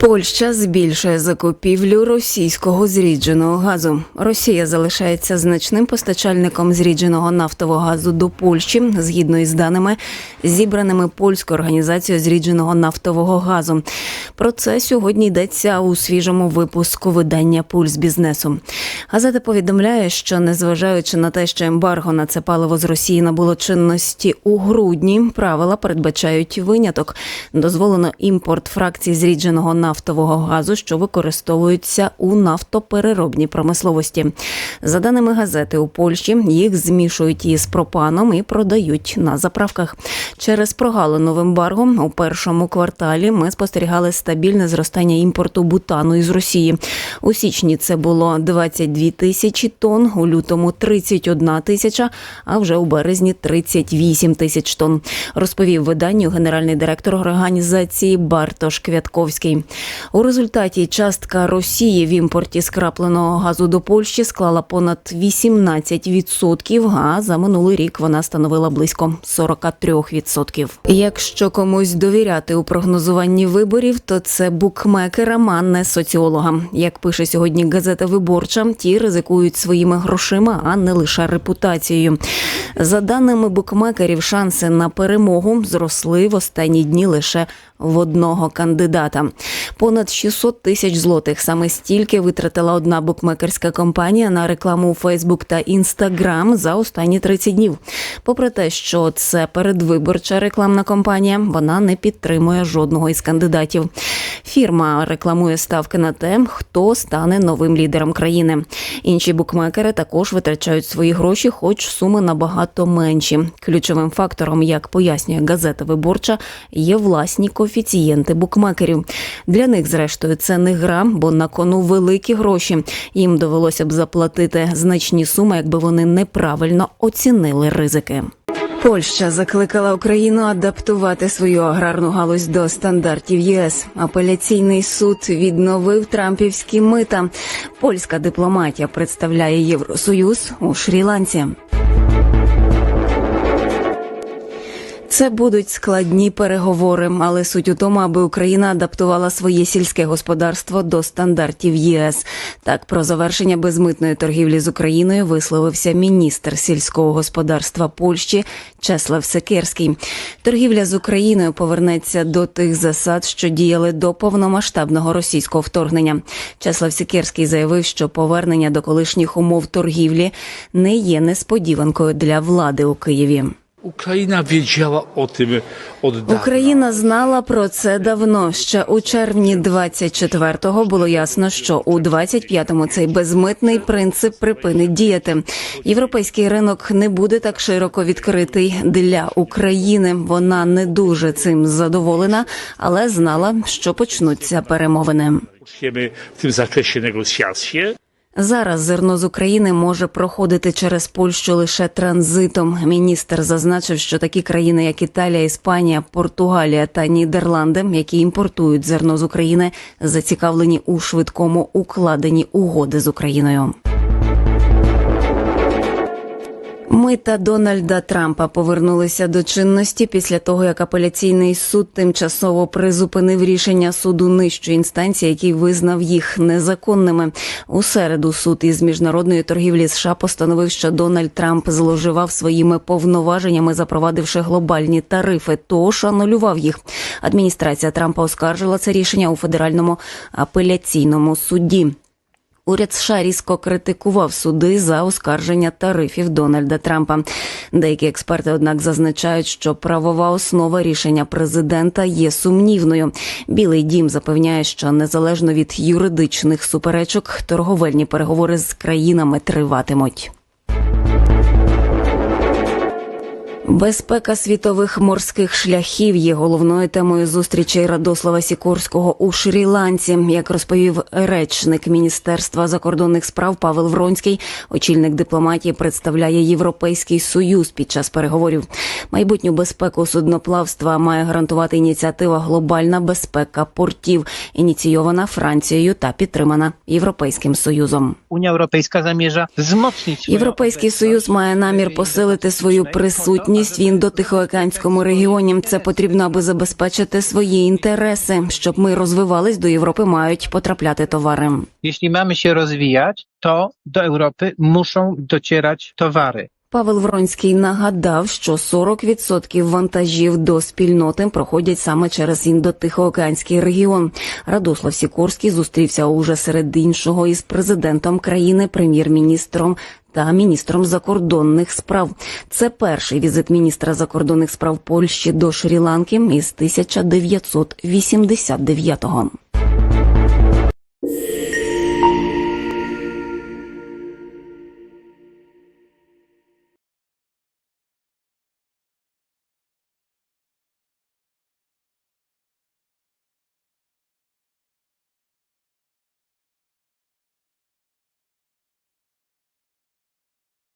Польща збільшує закупівлю російського зрідженого газу. Росія залишається значним постачальником зрідженого нафтового газу до Польщі, згідно із даними, зібраними польською організацією зрідженого нафтового газу. Про це сьогодні йдеться у свіжому випуску видання Пульс бізнесу. Газета повідомляє, що незважаючи на те, що ембарго на це паливо з Росії набуло чинності у грудні, правила передбачають виняток. Дозволено імпорт фракцій зрідженого нафтового газу, що використовуються у нафтопереробній промисловості. За даними газети, у Польщі їх змішують із пропаном і продають на заправках. Через прогалину в ембарго у першому кварталі ми спостерігали стабільне зростання імпорту бутану із Росії. У січні це було 22 тисячі тонн, у лютому 31 тисяча, а вже у березні 38 тисяч тонн. Розповів виданню генеральний директор організації Бартош Квятковський. У результаті частка Росії в імпорті скрапленого газу до Польщі склала понад 18%, а за минулий рік вона становила близько 43%. Якщо комусь довіряти у прогнозуванні виборів, то це букмекерам, а не соціологам. Як пише сьогодні газета Виборча, ті ризикують своїми грошима, а не лише репутацією. За даними букмекерів, шанси на перемогу зросли в останні дні лише в одного кандидата. Понад 600 тисяч злотих саме стільки витратила одна букмекерська компанія на рекламу у Фейсбук та Інстаграм за останні 30 днів. Попри те, що це передвиборча рекламна кампанія, вона не підтримує жодного із кандидатів. Фірма рекламує ставки на те, хто стане новим лідером країни. Інші букмекери також витрачають свої гроші, хоч суми набагато менші. Ключовим фактором, як пояснює газета Виборча, є власні коефіцієнти букмекерів. Для них, зрештою, це не гра, бо на кону великі гроші. Їм довелося б заплатити значні суми, якби вони неправильно оцінили ризики. Польща закликала Україну адаптувати свою аграрну галузь до стандартів ЄС. Апеляційний суд відновив трампівські мита. Польська дипломатія представляє Євросоюз у Шрі-Ланці. Це будуть складні переговори, але суть у тому, аби Україна адаптувала своє сільське господарство до стандартів ЄС. Так про завершення безмитної торгівлі з Україною висловився міністр сільського господарства Польщі Чеслав Секерський. Торгівля з Україною повернеться до тих засад, що діяли до повномасштабного російського вторгнення. Чеслав Секерський заявив, що повернення до колишніх умов торгівлі не є несподіванкою для влади у Києві. Ukraina wiedziała o tym dawna. Україна знала про це давно. Ще у червні 24-го було ясно, що у 25-му цей безмитний принцип припинить діяти. Європейський ринок не буде так широко відкритий для України. Вона не дуже цим задоволена, але знала, що почнуться перемовини. W tym zakresie negocjacje. Зараз зерно з України може проходити через Польщу лише транзитом. Міністр зазначив, що такі країни, як Італія, Іспанія, Португалія та Нідерланди, які імпортують зерно з України, зацікавлені у швидкому укладенні угоди з Україною. Мита Дональда Трампа повернулися до чинності після того, як апеляційний суд тимчасово призупинив рішення суду нижчої інстанції, який визнав їх незаконними. У середу суд із міжнародної торгівлі США постановив, що Дональд Трамп зловживав своїми повноваженнями, запровадивши глобальні тарифи, тож анулював їх. Адміністрація Трампа оскаржила це рішення у федеральному апеляційному суді. Уряд США різко критикував суди за оскарження тарифів Дональда Трампа. Деякі експерти, однак, зазначають, що правова основа рішення президента є сумнівною. Білий дім запевняє, що незалежно від юридичних суперечок, торговельні переговори з країнами триватимуть. Безпека світових морських шляхів є головною темою зустрічей Радослава Сікорського у Шрі-Ланці. Як розповів речник Міністерства закордонних справ Павел Вронський, очільник дипломатії представляє Європейський союз під час переговорів. Майбутню безпеку судноплавства має гарантувати ініціатива Глобальна безпека портів, ініційована Францією та підтримана Європейським союзом. Unia Europejska zamierza wzmocnić Європейський союз має намір посилити свою присутність присутність в індотихоокеанському регіоні. Це потрібно, аби забезпечити свої інтереси. Щоб ми розвивались до Європи, мають потрапляти товари. Якщо маємо ще rozwijać, то до Європи мушу docierać towary. Павел Вронський нагадав, що 40% вантажів до спільноти проходять саме через індотихоокеанський регіон. Радослав Сікорський зустрівся уже серед іншого із президентом країни, прем'єр-міністром та міністром закордонних справ. Це перший візит міністра закордонних справ Польщі до Шрі-Ланки із 1989-го.